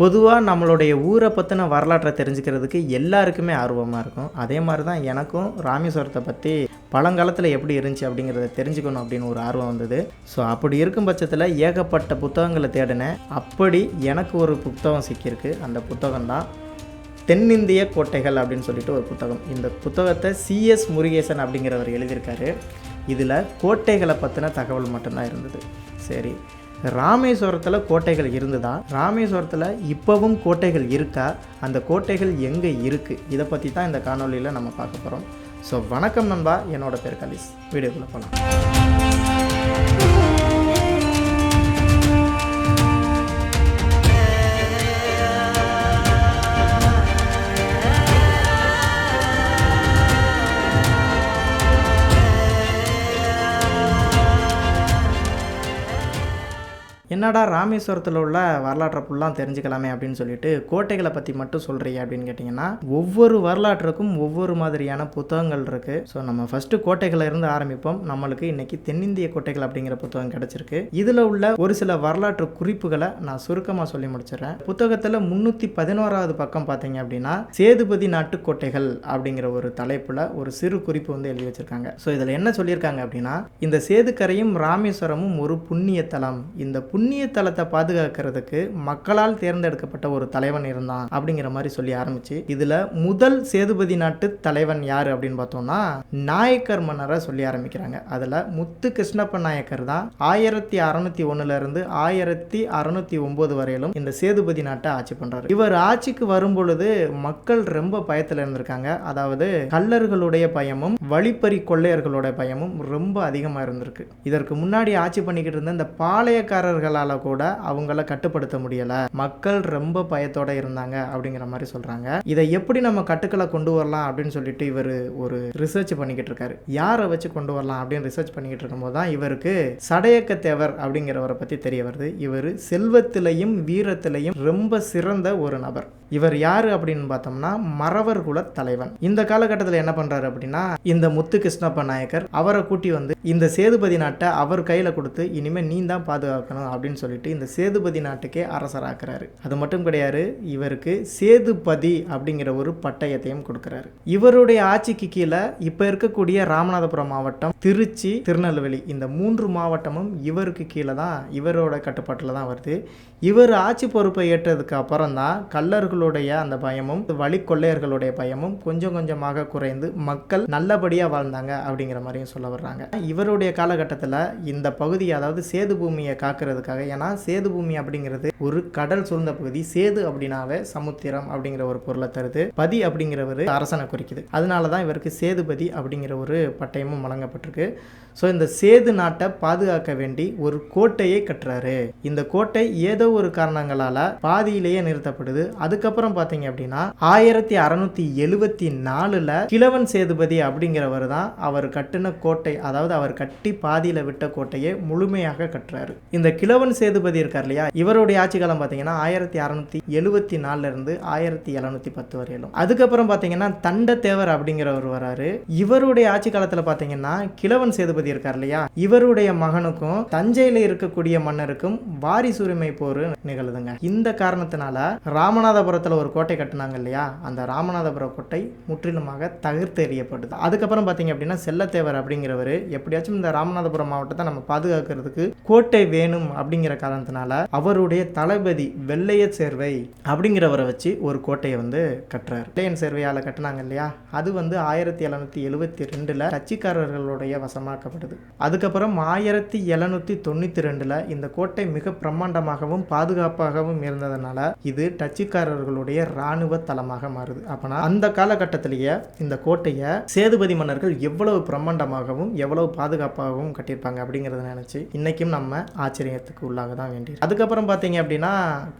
பொதுவாக நம்மளுடைய ஊரை பற்றின வரலாற்றை தெரிஞ்சுக்கிறதுக்கு எல்லாருக்குமே ஆர்வமாக இருக்கும். அதே மாதிரி தான் எனக்கும் ராமேஸ்வரத்தை பற்றி பழங்காலத்தில் எப்படி இருந்துச்சு அப்படிங்கிறத தெரிஞ்சுக்கணும் அப்படின்னு ஒரு ஆர்வம் வந்தது. ஸோ அப்படி இருக்கும் பட்சத்தில் ஏகப்பட்ட புத்தகங்களை தேடினேன். அப்படி எனக்கு ஒரு புத்தகம் சிக்கியிருக்கு. அந்த புத்தகம் தான் தென்னிந்திய கோட்டைகள் அப்படின்னு சொல்லிட்டு ஒரு புத்தகம். இந்த புத்தகத்தை சிஎஸ் முருகேசன் அப்படிங்கிறவர் எழுதியிருக்காரு. இதில் கோட்டைகளை பற்றின தகவல் மட்டும்தான் இருந்தது. சரி. ராமேஸ்வரத்தில் கோட்டைகள் இருந்ததா? ராமேஸ்வரத்தில் இப்போவும் கோட்டைகள் இருக்கா? அந்த கோட்டைகள் எங்கே இருக்குது இதை பற்றி தான் இந்த காணொலியில் நம்ம பார்க்க போகிறோம் ஸோ வணக்கம் நண்பா. என்னோட பேர் கலிஸ். வீடியோக்குள்ளே போகலாம் என்னடா ராமேஸ்வரத்தில் உள்ள வரலாற்றை ஃபுல்லாக தெரிஞ்சுக்கலாமே அப்படின்னு சொல்லிட்டு கோட்டைகளை பற்றி மட்டும் சொல்கிறீங்க அப்படின்னு கேட்டிங்கன்னா ஒவ்வொரு வரலாற்றுக்கும் ஒவ்வொரு மாதிரியான புத்தகங்கள் இருக்குது ஸோ நம்ம ஃபஸ்ட்டு கோட்டைகளை இருந்து ஆரம்பிப்போம். நம்மளுக்கு இன்னைக்கு தென்னிந்திய கோட்டைகள் அப்படிங்கிற புத்தகம் கிடச்சிருக்கு. இதில் உள்ள ஒரு சில வரலாற்று குறிப்புகளை நான் சுருக்கமாக சொல்லி முடிச்சிடுறேன். புத்தகத்தில் முந்நூற்றி பதினோராவது பக்கம் பார்த்தீங்க அப்படின்னா சேதுபதி நாட்டு கோட்டைகள் அப்படிங்கிற ஒரு தலைப்பில் ஒரு சிறு குறிப்பு வந்து எழுதி வச்சிருக்காங்க. ஸோ இதில் என்ன சொல்லியிருக்காங்க அப்படின்னா இந்த சேதுக்கரையும் ராமேஸ்வரமும் ஒரு புண்ணிய தலம். இந்த புண்ணிய தலத்தை பாதுகாக்கிறதுக்கு மக்களால் தேர்ந்தெடுக்கப்பட்ட ஒரு தலைவன் இருந்தான் அப்படிங்கிற மாதிரி சொல்லி ஆரம்பிச்சு இதுல முதல் சேதுபதி நாட்டு தலைவன் யாரு அப்படின்னு பார்த்தோம்னா நாயக்கர் மன்னரை சொல்லி ஆரம்பிக்கிறாங்க. அதுல முத்து கிருஷ்ணப்ப நாயக்கர் தான் ஆயிரத்தி அறுநூத்தி ஒண்ணுல இருந்து ஆயிரத்தி அறுநூத்தி ஒன்பது வரையிலும் இந்த சேதுபதி நாட்டை ஆட்சி பண்றாரு. இவர் ஆட்சிக்கு வரும் பொழுது மக்கள் ரொம்ப பயத்துல இருந்திருக்காங்க. அதாவது கள்ளர்களுடைய பயமும் வழிப்பறி கொள்ளையர்களோட பயமும் ரொம்ப அதிகமாக இருந்திருக்கு. இதற்கு முன்னாடி ஆட்சி பண்ணிக்கிட்டு இருந்த இந்த பாளையக்காரர்களால் கூட அவங்கள கட்டுப்படுத்த முடியல. மக்கள் ரொம்ப பயத்தோட இருந்தாங்க அப்படிங்கிற மாதிரி சொல்றாங்க. இதை எப்படி நம்ம கட்டுக்களை கொண்டு வரலாம் அப்படின்னு சொல்லிட்டு இவர் ஒரு ரிசர்ச் பண்ணிக்கிட்டு இருக்காரு. யாரை வச்சு கொண்டு வரலாம் அப்படின்னு ரிசர்ச் பண்ணிக்கிட்டு இருக்கும்போது தான் இவருக்கு சடையக்க தேவர் அப்படிங்கிறவரை பற்றி தெரிய வருது. இவர் செல்வத்திலையும் வீரத்திலையும் ரொம்ப சிறந்த ஒரு நபர். இவர் யார் அப்படின்னு பார்த்தோம்னா மறவர் குல தலைவன். இந்த காலகட்டத்தில் என்ன பண்ணுறாரு அப்படின்னா இந்த முத்து கிருஷ்ணப்ப நாயக்கர் அவரை கூட்டி வந்து இந்த சேதுபதி நாட்டை அவர் கையில் கொடுத்து இனிமேல் நீ தான் பாதுகாக்கணும் அப்படின்னு சொல்லிட்டு இந்த சேதுபதி நாட்டுக்கே அரசராக்குறாரு. அது மட்டும் கிடையாது இவருக்கு சேதுபதி அப்படிங்கிற ஒரு பட்டயத்தையும் கொடுக்குறாரு. இவருடைய ஆட்சிக்கு கீழே இப்போ இருக்கக்கூடிய ராமநாதபுரம் மாவட்டம் திருச்சி திருநெல்வேலி இந்த மூன்று மாவட்டமும் இவருக்கு கீழே தான் இவரோட கட்டுப்பாட்டில் தான் வருது. இவர் ஆட்சி பொறுப்பை ஏற்றதுக்கு அப்புறம் தான் கள்ளர்களுடைய அந்த பயமும் வழி கொள்ளையர்களுடைய பயமும் கொஞ்சம் கொஞ்சமாக குறைந்து மக்கள் நல்லபடியாக வாழ்ந்தாங்க அப்படிங்கிற மாதிரியும் சொல்ல வர்றாங்க. இவருடைய காலகட்டத்தில் இந்த பகுதி அதாவது சேது பூமியை காக்கிறதுக்காக ஏன்னா சேது பூமி அப்படிங்கிறது ஒரு கடல் சூழ்ந்த பகுதி. சேது அப்படின்னாவே சமுத்திரம் அப்படிங்கிற ஒரு பொருளை தருது. பதி அப்படிங்கிறவர் அரசனை குறிக்குது. அதனால தான் இவருக்கு சேதுபதி அப்படிங்கிற ஒரு பட்டயமும் வழங்கப்பட்டிருக்கு. ஸோ இந்த சேது நாட்டை பாதுகாக்க வேண்டி ஒரு கோட்டையை கட்டுறாரு. இந்த கோட்டை ஏதோ ஒரு காரணங்களால் பாதியிலேயே நிறுத்தப்படுது. அதுக்கப்புறம் பார்த்தீங்க அப்படின்னா ஆயிரத்தி அறநூத்தி எழுவத்தி நாலில் கிழவன் சேதுபதி அப்படிங்கிறவர் தான் அவர் கட்டின கோட்டை அதாவது அவர் கட்டி பாதியில் விட்ட கோட்டையை முழுமையாக கட்டுறாரு. இந்த கிழவன் சேதுபதி இருக்கார் இல்லையா? இவருடைய ஆட்சி காலம் பார்த்தீங்கன்னா ஆயிரத்தி அறநூத்தி எழுவத்தி நாலுல இருந்து ஆயிரத்தி எழுநூத்தி பத்து வரையிலும். அதுக்கப்புறம் பார்த்தீங்கன்னா தண்டத்தேவர் அப்படிங்கிறவர் வராரு. இவருடைய ஆட்சி காலத்தில் பார்த்தீங்கன்னா கிழவன் சேதுபதி இருக்கார் இல்லையா? இவருடைய மகனுக்கும் தஞ்சையில் இருக்கக்கூடிய மன்னருக்கும் வாரிசுரிமை போர் நிகழுதுங்க. இந்த காரணத்தினால ராமநாதபுரத்தில் ஒரு கோட்டை கட்டினாங்க இல்லையா? அந்த ராமநாதபுர கோட்டை முற்றிலுமாக தகர்த்து எறியப்படுது அதுக்கப்புறம் பார்த்தீங்க அப்படின்னா செல்லத்தேவர் அப்படிங்கிறவர் எப்படியாச்சும் இந்த ராமநாதபுரம் மாவட்டத்தை நம்ம பாதுகாக்கிறதுக்கு கோட்டை வேணும் அப்படிங்கிற காரணத்தினால அவருடைய தளபதி வெள்ளைய சேர்வை அப்படிங்கிறவரை வச்சு ஒரு கோட்டையை வந்து கட்டுறார். வெள்ளையன் சேர்வையால் கட்டினாங்க இல்லையா? அது வந்து ஆயிரத்தி எழுநூத்தி எழுவத்தி ரெண்டுல வசமாக்க பார்க்கப்படுது அதுக்கப்புறம் ஆயிரத்தி எழுநூத்தி தொண்ணூத்தி ரெண்டுல இந்த கோட்டை மிக பிரம்மாண்டமாகவும் பாதுகாப்பாகவும் இருந்ததுனால இது டச்சுக்காரர்களுடைய இராணுவ தளமாக மாறுது. அப்பனா அந்த காலகட்டத்திலேயே இந்த கோட்டையை சேதுபதி மன்னர்கள் எவ்வளவு பிரம்மாண்டமாகவும் எவ்வளவு பாதுகாப்பாகவும் கட்டியிருப்பாங்க அப்படிங்கிறத நினைச்சு இன்னைக்கும் நம்ம ஆச்சரியத்துக்கு உள்ளாக தான் வேண்டி அதுக்கப்புறம் பார்த்தீங்க அப்படின்னா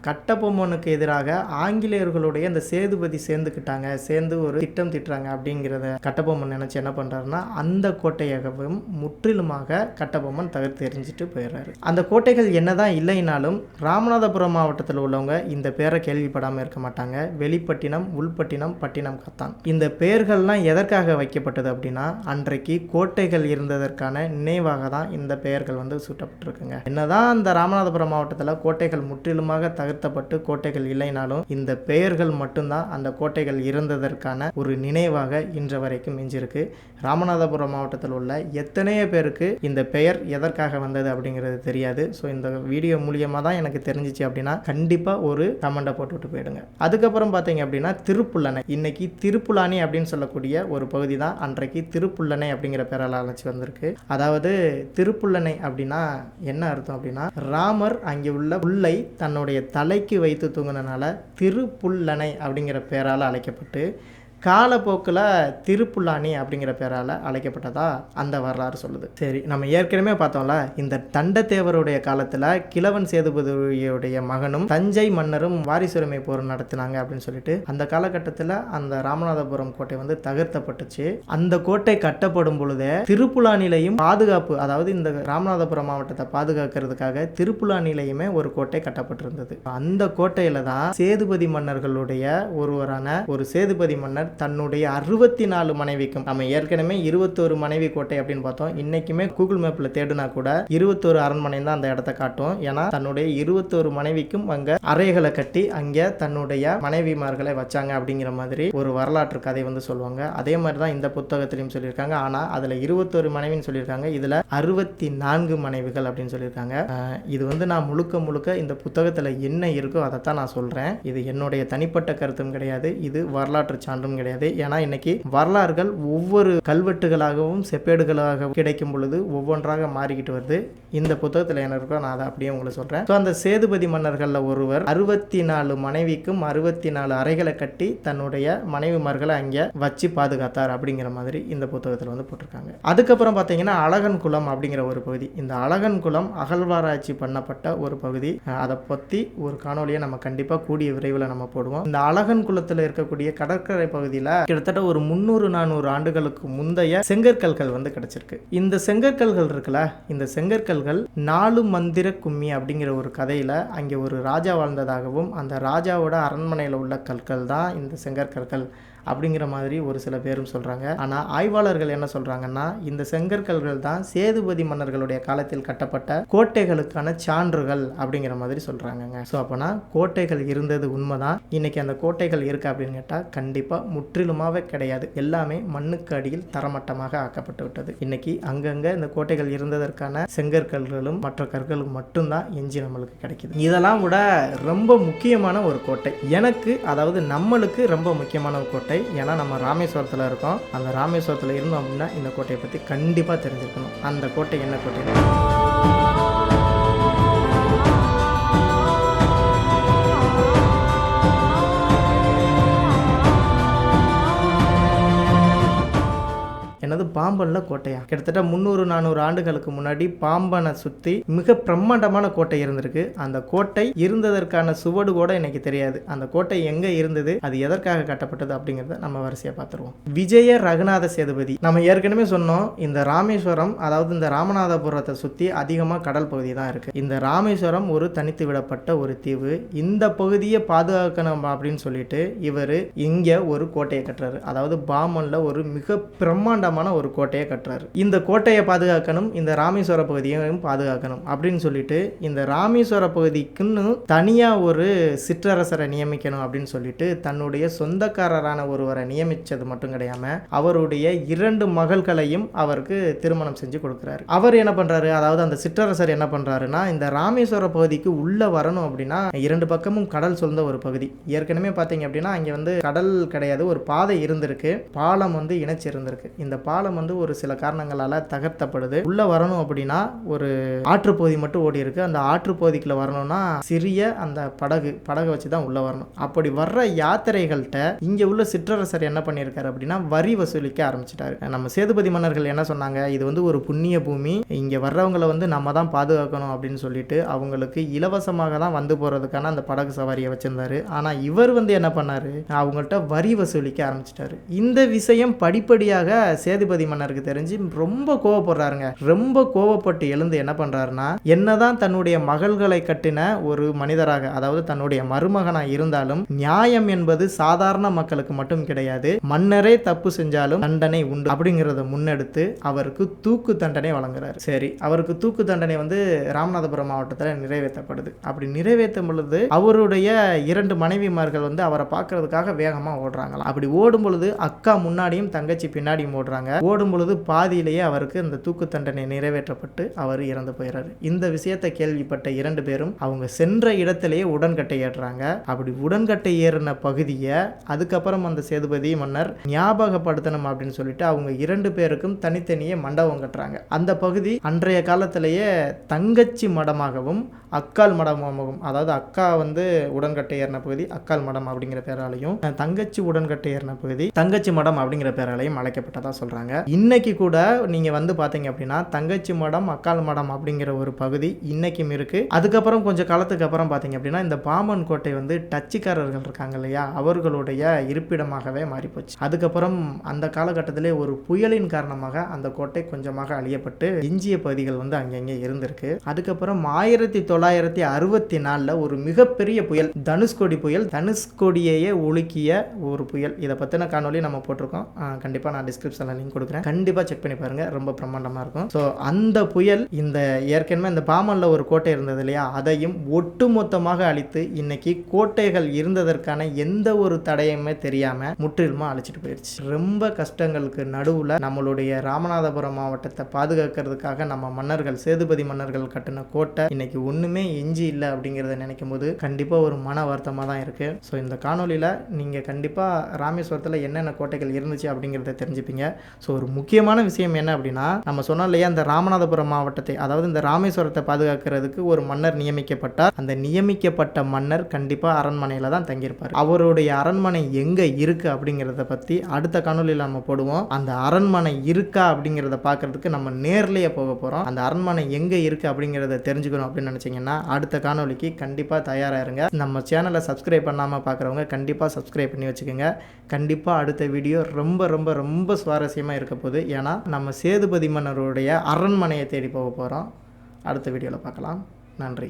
கட்டபொம்மனுக்கு எதிராக ஆங்கிலேயர்களுடைய இந்த சேதுபதி சேர்ந்துக்கிட்டாங்க சேர்ந்து ஒரு திட்டம் திட்டுறாங்க அப்படிங்கிறத கட்டபொம்மன் நினைச்சு என்ன பண்றாருன்னா அந்த கோட்டையகவும் முற்றிலுமாக கட்டபொம்மன் தவிர்த்து எரிஞ்சிட்டு போயிடுறாரு. அந்த கோட்டைகள் என்னதான் இல்லைனாலும் ராமநாதபுரம் மாவட்டத்தில் உள்ளவங்க இந்த பேரை கேள்விப்படாமல் இருக்க மாட்டாங்க. வெளிப்பட்டினம் உள்பட்டினம் பட்டினம் கத்தான். இந்த பெயர்கள்லாம் எதற்காக வைக்கப்பட்டது அப்படின்னா அன்றைக்கு கோட்டைகள் இருந்ததற்கான நினைவாக தான் இந்த பெயர்கள் வந்து சூட்டப்பட்டிருக்குங்க. என்னதான் இந்த ராமநாதபுரம் மாவட்டத்தில் கோட்டைகள் முற்றிலுமாக தகர்த்தப்பட்டு கோட்டைகள் இல்லைனாலும் இந்த பெயர்கள் மட்டும்தான் அந்த கோட்டைகள் இருந்ததற்கான ஒரு நினைவாக இன்று வரைக்கும் மிஞ்சிருக்கு. ராமநாதபுரம் மாவட்டத்தில் உள்ள எத்தனை நிறைய பேருக்கு இந்த பெயர் எதற்காக வந்தது அப்படிங்கிறது தெரியாது. ஸோ இந்த வீடியோ மூலியமாக தான் எனக்கு தெரிஞ்சிச்சு அப்படின்னா கண்டிப்பாக ஒரு கமெண்ட்டை போட்டுவிட்டு போயிடுங்க. அதுக்கப்புறம் பார்த்தீங்க அப்படின்னா திருப்புள்ளனை. இன்னைக்கு திருப்புலானி அப்படின்னு சொல்லக்கூடிய ஒரு பகுதி தான் அன்றைக்கு திருப்புல்லணை அப்படிங்கிற பேரால் அழைச்சி வந்திருக்கு. அதாவது திருப்புள்ளனை அப்படின்னா என்ன அர்த்தம் அப்படின்னா ராமர் அங்கே உள்ள புல்லை தன்னுடைய தலைக்கு வைத்து தூங்கினனால திருப்புல்லணை அப்படிங்கிற பேரால் அழைக்கப்பட்டு காலப்போக்கில் திருப்புல்லானி அப்படிங்கிற பேரால் அழைக்கப்பட்டதா அந்த வரலாறு சொல்லுது. சரி நம்ம ஏற்கனவே பார்த்தோம்ல இந்த தண்டத்தேவருடைய காலத்தில் கிழவன் சேதுபதியுடைய மகனும் தஞ்சை மன்னரும் வாரிசுரிமை போர் நடத்தினாங்க அப்படின்னு சொல்லிட்டு அந்த காலகட்டத்தில் அந்த ராமநாதபுரம் கோட்டை வந்து தகர்த்தப்பட்டுச்சு. அந்த கோட்டை கட்டப்படும் பொழுதே திருப்புலானிலையும் பாதுகாப்பு அதாவது இந்த ராமநாதபுரம் மாவட்டத்தை பாதுகாக்கிறதுக்காக திருப்புலானிலையுமே ஒரு கோட்டை கட்டப்பட்டிருந்தது. அந்த கோட்டையில தான் சேதுபதி மன்னர்களுடைய ஒருவரான ஒரு சேதுபதி மன்னர் தன்னுடைய அறுபத்தி நாலு மனைவிக்கும் நம்ம ஏற்கனவே இருபத்தோரு மனைவி கோட்டை அப்படின்னு பார்த்தோம். இன்னைக்குமே கூகுள் மேப்ல தேடினா கூட இருபத்தோரு அரண்மனை தான் அந்த இடத்த காட்டும். ஏன்னா தன்னுடைய இருபத்தோரு மனைவிக்கும் அங்க அறைகளை கட்டி அங்க தன்னுடைய மனைவிமார்களை வச்சாங்க அப்படிங்கிற மாதிரி ஒரு வரலாற்று கதை வந்து சொல்லுவாங்க. அதே மாதிரி தான் இந்த புத்தகத்திலையும் சொல்லியிருக்காங்க. ஆனா அதுல இருபத்தோரு மனைவின்னு சொல்லியிருக்காங்க. இதுல அறுபத்தி நான்கு மனைவிகள் அப்படின்னு சொல்லியிருக்காங்க. இது வந்து நான் முழுக்க முழுக்க இந்த புத்தகத்துல என்ன இருக்கோ அதைத்தான் நான் சொல்றேன். இது என்னுடைய தனிப்பட்ட கருத்தும் கிடையாது. இது வரலாற்று சான்றும் கிடையாது. ஏன்னா இன்னைக்கு வரலாறுகள் ஒவ்வொரு கல்வெட்டுகளாகவும் செப்பேடுகளாகவும் கிடைக்கும் பொழுது ஒவ்வொன்றாக மாறிக்கிட்டு வருது. இந்த புத்தகத்தில் என்ன இருக்கோ நான் அதை அப்படியே உங்களுக்கு சொல்கிறேன் ஸோ அந்த சேதுபதி மன்னர்களில் ஒருவர் அறுபத்தி நாலு மனைவிக்கும் அறுபத்தி நாலு அறைகளை கட்டி தன்னுடைய மனைவிமார்களை அங்கே வச்சு பாதுகாத்தார் அப்படிங்கிற மாதிரி இந்த புத்தகத்தில் வந்து போட்டிருக்காங்க. அதுக்கப்புறம் பார்த்தீங்கன்னா அழகன் குளம் அப்படிங்கிற ஒரு பகுதி. இந்த அழகன் குளம் அகழ்வாராய்ச்சி பண்ணப்பட்ட ஒரு பகுதி. அதை பற்றி ஒரு காணொலியை நம்ம கண்டிப்பாக கூடிய விரைவில் நம்ம போடுவோம். இந்த அழகன் குளத்தில் இருக்கக்கூடிய கடற்கரை பகுதியில் கிட்டத்தட்ட ஒரு முந்நூறு நானூறு ஆண்டுகளுக்கு முந்தைய செங்கற்கல்கள் வந்து கிடச்சிருக்கு. இந்த செங்கற்கல்கள் இருக்குல்ல இந்த பாடல்கள் நாலு மந்திர கும்மி அப்படிங்கிற ஒரு கதையில் அங்கே ஒரு ராஜா வாழ்ந்ததாகவும் அந்த ராஜாவோட அரண்மனையில் உள்ள கற்கள் தான் இந்த செங்கற்கற்கள். அப்படிங்கிற மாதிரி ஒரு சில பேரும் சொல்கிறாங்க ஆனால் ஆய்வாளர்கள் என்ன சொல்கிறாங்கன்னா இந்த செங்கற்கல்கள் தான் சேதுபதி மன்னர்களுடைய காலத்தில் கட்டப்பட்ட கோட்டைகளுக்கான சான்றுகள் அப்படிங்கிற மாதிரி சொல்கிறாங்கங்க ஸோ அப்போனா கோட்டைகள் இருந்தது உண்மைதான். இன்றைக்கி அந்த கோட்டைகள் இருக்குது அப்படின்னு கேட்டால் கண்டிப்பாக முற்றிலுமாகவே கிடையாது. எல்லாமே மண்ணுக்கு அடியில் தரமட்டமாக ஆக்கப்பட்டு விட்டது. இன்றைக்கி அங்கங்கே இந்த கோட்டைகள் இருந்ததற்கான செங்கற்கல்களும் மற்ற கற்களும் மட்டும்தான் எஞ்சி நம்மளுக்கு கிடைக்குது. இதெல்லாம் விட ரொம்ப முக்கியமான ஒரு கோட்டை. எனக்கு அதாவது நம்மளுக்கு ரொம்ப முக்கியமான ஒரு கோட்டை. கோட்டை. ஏன்னா நம்ம ராமேஸ்வரத்தில் இருக்கோம். அந்த ராமேஸ்வரத்தில் இருந்தோம் அப்படின்னா இந்த கோட்டையை பற்றி கண்டிப்பாக தெரிஞ்சிருக்கணும். அந்த கோட்டை என்ன கோட்டை என்னது? பாம்பன்ல கோட்டையா? கிட்டத்தட்ட முந்நூறு நானூறு ஆண்டுகளுக்கு முன்னாடி பாம்பனை சுற்றி மிக பிரம்மாண்டமான கோட்டை இருந்திருக்கு. அந்த கோட்டை இருந்ததற்கான சுவடு கூட எனக்கு தெரியாது. அந்த கோட்டை எங்க இருந்தது? அது எதற்காக கட்டப்பட்டது அப்படிங்கிறத நம்ம வரிசையாக பார்த்துருவோம். விஜய ரகுநாத சேதுபதி. நம்ம ஏற்கனவே சொன்னோம் இந்த ராமேஸ்வரம் அதாவது இந்த ராமநாதபுரத்தை சுற்றி அதிகமாக கடல் பகுதி தான் இருக்கு. இந்த ராமேஸ்வரம் ஒரு தனித்து விடப்பட்ட ஒரு தீவு. இந்த பகுதியை பாதுகாக்கணும் அப்படின்னு சொல்லிட்டு இவர் இங்கே ஒரு கோட்டையை கட்டுறாரு. அதாவது பாமனில் ஒரு மிக பிரம்மாண்டமான ஒரு கோட்டையை கட்டுறாரு. இந்த கோட்டையை பாதுகாக்கணும் இந்த ராமேஸ்வர பகுதியையும் பாதுகாக்கணும் அப்படின்னு சொல்லிட்டு இந்த ராமேஸ்வர பகுதிக்குன்னு தனியாக ஒரு சிற்றரசரை நியமிக்கணும் அப்படின்னு சொல்லிட்டு தன்னுடைய சொந்தக்காரரான ஒருவரை நியமித்தது மட்டும் கிடையாம அவருடைய இரண்டு மகள்களையும் அவருக்கு திருமணம் செஞ்சு கொடுக்குறாரு. அவர் என்ன பண்ணுறாரு அதாவது அந்த சிற்றரசர் என்ன பண்றாருன்னா இந்த ராமேஸ்வர பகுதிக்கு உள்ளே வரணும் அப்படின்னா இரண்டு பக்கமும் கடல் சூழ்ந்த ஒரு பகுதி. ஏற்கனவே பார்த்தீங்க அப்படின்னா அங்கே வந்து கடல் கிடையாது ஒரு பாதை இருந்திருக்கு. பாலம் வந்து இணைச்சிருந்திருக்கு. இந்த பாலம் வந்து ஒரு சில காரணங்களால தகர்த்தப்படுது. உள்ள வரணும் அப்படின்னா ஒரு ஆற்றுப்பகுதி மட்டும் ஓடி இருக்கு. அந்த ஆற்றுப்பகுதிக்குள்ள வரணும்னா சிறிய அந்த படகு படகை வச்சு தான் உள்ள வரணும். அப்படி வர்ற யாத்திரைகள்கிட்ட இங்க உள்ள சிற்றரசர் என்ன பண்ணியிருக்காரு அப்படின்னா வரி வசூலிக்க ஆரம்பிச்சிட்டாரு. நம்ம சேதுபதி மன்னர்கள் என்ன சொன்னாங்க? இது வந்து ஒரு புண்ணிய பூமி. இங்க வர்றவங்களை வந்து நம்ம தான் பாதுகாக்கணும் அப்படின்னு சொல்லிட்டு அவங்களுக்கு இலவசமாக தான் வந்து போறதுக்கான அந்த படகு சவாரியை வச்சிருந்தாரு. ஆனா இவர் வந்து என்ன பண்ணாரு? அவங்கள்ட்ட வரி வசூலிக்க ஆரம்பிச்சிட்டாரு. இந்த விஷயம் படிப்படியாக சேது சேதுபதி மன்னருக்கு தெரிஞ்சு ரொம்ப கோவப்படுறாருங்க. ரொம்ப கோவப்பட்டு எழுந்து என்ன பண்றாருன்னா என்னதான் தன்னுடைய மகள்களை கட்டின ஒரு மனிதராக அதாவது தன்னுடைய மருமகனா இருந்தாலும் நியாயம் என்பது சாதாரண மக்களுக்கு மட்டும் கிடையாது. மன்னரே தப்பு செஞ்சாலும் தண்டனை உண்டு அப்படிங்கிறத முன்னெடுத்து அவருக்கு தூக்கு தண்டனை வழங்குறாரு. சரி அவருக்கு தூக்கு தண்டனை வந்து ராமநாதபுரம் மாவட்டத்தில் நிறைவேற்றப்படுது. அப்படி நிறைவேற்றும் பொழுது அவருடைய இரண்டு மனைவிமார்கள் வந்து அவரை பார்க்கறதுக்காக வேகமாக ஓடுறாங்களாம். அப்படி ஓடும் பொழுது அக்கா முன்னாடியும் தங்கச்சி பின்னாடியும் ஓடுறாங்க. ஓடும் பொழுது பாதியிலேயே அவருக்கு இந்த தூக்கு தண்டனை நிறைவேற்றப்பட்டு அவர் இறந்து போயிறாரு. இந்த விஷயத்தை கேள்விப்பட்ட இரண்டு பேரும் அவங்க சென்ற இடத்திலேயே உடன்கட்டை ஏறுறாங்க. அப்படி உடன்கட்டை ஏறின பகுதியை அதுக்கப்புறம் அந்த சேதுபதி மன்னர் ஞாபகப்படுத்தணும் அப்படின்னு சொல்லிட்டு அவங்க இரண்டு பேருக்கும் தனித்தனியே மண்டபம் கட்டுறாங்க. அந்த பகுதி அன்றைய காலத்திலேயே தங்கச்சி மடமாகவும் அக்கால் மடமாகவும் அதாவது அக்கா வந்து உடன்கட்டை ஏறின பகுதி அக்கால் மடம் அப்படிங்கிற பேராலையும் தங்கச்சி உடன்கட்டை ஏறின பகுதி தங்கச்சி மடம் அப்படிங்கிற பேராலையும் அழைக்கப்பட்டதா சொல்றாங்க இன்னைக்கு கூட நீங்க வந்து பார்த்தீங்க அப்படின்னா தங்கச்சி மடம் அக்கால் மடம் அப்படிங்கிற ஒரு பகுதி இன்னைக்கும் இருக்கு. அதுக்கப்புறம் கொஞ்சம் காலத்துக்கு அப்புறம் பார்த்தீங்க அப்படின்னா இந்த பாம்பன் கோட்டை வந்து டச்சுக்காரர்கள் இருக்காங்க இல்லையா? அவர்களுடைய இருப்பிடமாகவே மாறிப்போச்சு. அதுக்கப்புறம் அந்த காலகட்டத்திலே ஒரு புயலின் காரணமாக அந்த கோட்டை கொஞ்சமாக அழியப்பட்டு எஞ்சிய பகுதிகள் வந்து அங்கங்கே இருந்திருக்கு. அதுக்கப்புறம் ஆயிரத்தி தொள்ளாயிரத்தி அறுபத்தி நாலில் ஒரு மிகப்பெரிய புயல் தனுஷ்கோடி புயல் தனுஷ்கோடியையே ஒழுக்கிய ஒரு புயல். இதை பற்றின காணொலி நம்ம போட்டிருக்கோம். கண்டிப்பாக நான் டிஸ்கிரிப்ஷனில் லிங்க் கொடுக்குறேன். கண்டிப்பாக செக் பண்ணி பாருங்கள் ரொம்ப பிரம்மாண்டமாக இருக்கும். ஸோ அந்த புயல் இந்த ஏற்கனவே இந்த பாமல்ல ஒரு கோட்டை இருந்தது இல்லையா? அதையும் ஒட்டுமொத்தமாக அழித்து இன்னைக்கு கோட்டைகள் இருந்ததற்கான எந்த ஒரு தடையுமே தெரியாமல் முற்றிலுமாக அழிச்சிட்டு போயிடுச்சு ரொம்ப கஷ்டங்களுக்கு நடுவில் நம்மளுடைய ராமநாதபுரம் மாவட்டத்தை பாதுகாக்கிறதுக்காக நம்ம மன்னர்கள் சேதுபதி மன்னர்கள் கட்டின கோட்டை இன்னைக்கு ஒன்றுமே எஞ்சி இல்லை அப்படிங்கிறத நினைக்கும் போது கண்டிப்பாக ஒரு மன வருத்தமாக தான் இருக்குது ஸோ இந்த காணொலியில் நீங்கள் கண்டிப்பாக ராமேஸ்வரத்தில் என்னென்ன கோட்டைகள் இருந்துச்சு அப்படிங்கிறத தெரிஞ்சுப்பீங்க. ஸோ ஒரு முக்கியமான விஷயம் என்ன அப்படின்னா நம்ம சொன்னோம் இல்லையா இந்த ராமநாதபுரம் மாவட்டத்தை அதாவது இந்த ராமேஸ்வரத்தை பாதுகாக்கிறதுக்கு ஒரு மன்னர் நியமிக்கப்பட்டார். அந்த நியமிக்கப்பட்ட மன்னர் கண்டிப்பாக அரண்மனையில் தான் தங்கியிருப்பார். அவருடைய அரண்மனை எங்கே இருக்குது அப்படிங்கிறத பற்றி அடுத்த காணொலியில் நம்ம போடுவோம். அந்த அரண்மனை இருக்கா அப்படிங்கிறத பார்க்கறதுக்கு நம்ம நேர்லேயே போக போகிறோம் அந்த அரண்மனை எங்கே இருக்குது அப்படிங்கிறத தெரிஞ்சுக்கணும் அப்படின்னு நினச்சிங்கன்னா அடுத்த காணொலிக்கு கண்டிப்பாக தயாராக இருங்க நம்ம சேனலை சப்ஸ்கிரைப் பண்ணாமல் பார்க்குறவங்க கண்டிப்பாக சப்ஸ்கிரைப் பண்ணி வச்சுக்கோங்க. கண்டிப்பாக அடுத்த வீடியோ ரொம்ப ரொம்ப ரொம்ப சுவாரஸ்யம் சுவாரஸ்யமாக இருக்க போகுது. ஏன்னா நம்ம சேதுபதி மன்னருடைய அரண்மனையை தேடி போக போகிறோம் அடுத்த வீடியோவில் பார்க்கலாம். நன்றி.